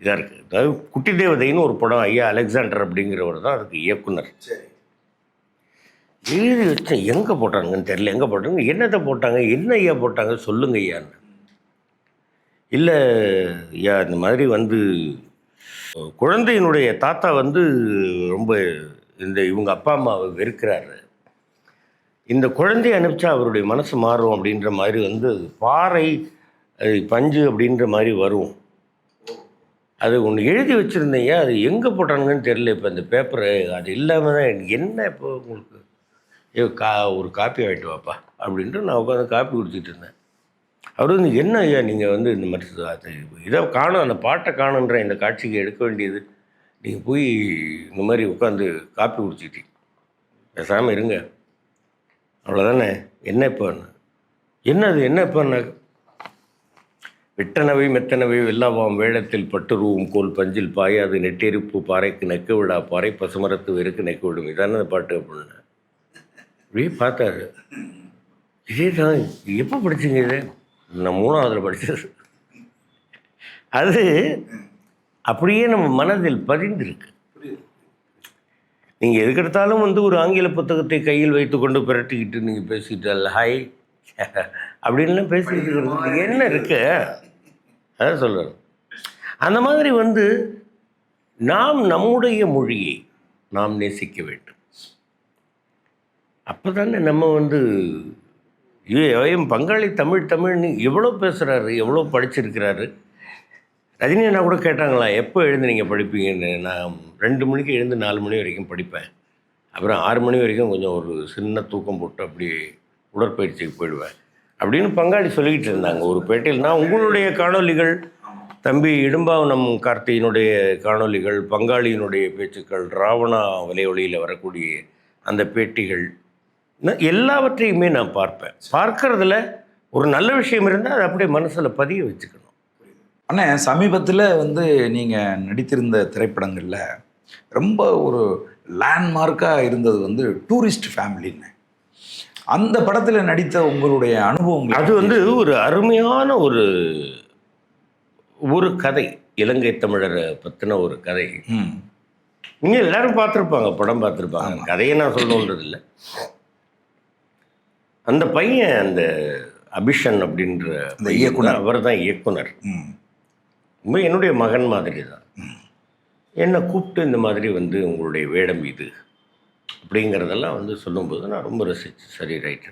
இதாக இருக்குது அதாவது குட்டி தேவதைன்னு ஒரு படம் ஐயா அலெக்சாண்டர் அப்படிங்கிறவர் தான் அதுக்கு இயக்குனர். எழுதி வச்சேன் எங்கே போட்டாங்கன்னு தெரியல. எங்கே போட்டாங்க? என்னத்தை போட்டாங்க? என்ன ஐயா போட்டாங்க? சொல்லுங்க ஐயான்னு இல்லை ஐயா இந்த மாதிரி வந்து குழந்தையினுடைய தாத்தா வந்து ரொம்ப இந்த இவங்க அப்பா அம்மாவை வெறுக்கிறாரு. இந்த குழந்தைய அனுப்பிச்சா அவருடைய மனசு மாறும் அப்படின்ற மாதிரி வந்து பாறை பஞ்சு அப்படின்ற மாதிரி வரும். அது ஒன்று எழுதி வச்சுருந்தீங்க அது எங்கே போட்டானுங்கன்னு தெரியல இப்போ இந்த பேப்பரு அது இல்லாமல் தான் எனக்கு என்ன இப்போ உங்களுக்கு? ஐயோ கா ஒரு காப்பி ஆகிட்டு வாப்பா அப்படின்ட்டு நான் உட்காந்து காப்பி கொடுத்துட்டு இருந்தேன். அவர் வந்து என்ன ஐயா நீங்கள் வந்து இந்த மாதிரி அது இதை காணும் அந்த பாட்டை காணுன்ற இந்த காட்சிக்கு எடுக்க வேண்டியது? நீங்கள் போய் இந்த மாதிரி உட்காந்து காப்பி குடிச்சிட்டீங்க பேசாமல் இருங்க. அவ்வளோதானே என்ன இப்போ? என்னது என்ன இப்போ விட்டனவை மெத்தனவை வெல்லாவாம் வேடத்தில் பட்டுருவும் கோல் பஞ்சில் பாயாது நெட்டெரிப்பு பாறைக்கு நெக்க விடா பாறை பசுமரத்து வெறுக்கு நெக்க விடும். இதான பாட்டு அப்படின்னு. அப்படியே பார்த்தாரு. இதே தான் எப்போ படிச்சீங்க இது? நான் மூணாவதுல படித்தது அது அப்படியே நம்ம மனதில் பதிந்திருக்கு. நீங்கள் எதுக்கெடுத்தாலும் வந்து ஒரு ஆங்கில புத்தகத்தை கையில் வைத்துக்கொண்டு பிரட்டிக்கிட்டு நீங்கள் பேசிட்டு ஹாய் அப்படின்லாம் பேசிக்கிட்டு இருக்கிறது. என்ன இருக்குது அதான் சொல்கிறேன் அந்த மாதிரி வந்து நாம் நம்முடைய மொழியை நாம் நேசிக்க வேண்டும். அப்போ தானே நம்ம வந்து ஐயோ, பங்காளி தமிழ் தமிழ்னு எவ்வளோ பேசுகிறாரு எவ்வளோ படிச்சிருக்கிறாரு. ரஜினி அண்ணா கூட கேட்டாங்களா எப்போ எழுந்து நீங்கள் படிப்பீங்கன்னு? நான் ரெண்டு மணிக்கு எழுந்து நாலு மணி வரைக்கும் படிப்பேன். அப்புறம் ஆறு மணி வரைக்கும் கொஞ்சம் ஒரு சின்ன தூக்கம் போட்டு அப்படி உடற்பயிற்சிக்கு போயிடுவேன். அப்படின்னு பங்காளி சொல்லிக்கிட்டு இருந்தாங்க. ஒரு பேட்டியில் நான் உங்களுடைய காணொளிகள் தம்பி இடும்பாவனம் கார்த்தியினுடைய காணொளிகள் பங்காளியினுடைய பேச்சுக்கள் ராவணா வலையொலியில் வரக்கூடிய அந்த பேட்டிகள் எல்லாவற்றையுமே நான் பார்ப்பேன். பார்க்கறதுல ஒரு நல்ல விஷயம் இருந்தால் அதை அப்படியே மனசில் பதிய வச்சுக்கணும். அண்ணே சமீபத்தில் வந்து நீங்கள் நடித்திருந்த திரைப்படங்களில் ரொம்ப ஒரு லேண்ட்மார்க்காக இருந்தது வந்து டூரிஸ்ட் ஃபேமிலின்னு. அந்த படத்தில் நடித்த உங்களுடைய அனுபவங்கள் அது வந்து ஒரு அருமையான ஒரு ஒரு கதை. இலங்கை தமிழரை பற்றின ஒரு கதை. இங்கே எல்லாரும் பார்த்துருப்பாங்க படம் பார்த்துருப்பாங்க. கதையை நான் சொல்லணுன்றது இல்லை அந்த பையன் அந்த அபிஷன் அப்படின்ற அந்த இயக்குனர். அவர் தான் இயக்குனர் என்னுடைய மகன் மாதிரி தான் என்னை கூப்பிட்டு இந்த மாதிரி வந்து உங்களுடைய வேடம் இது. அப்படிங்கிறதெல்லாம் வந்து சொல்லும்போது நான் ரொம்ப ரசிச்சு சரி ரைட்டு.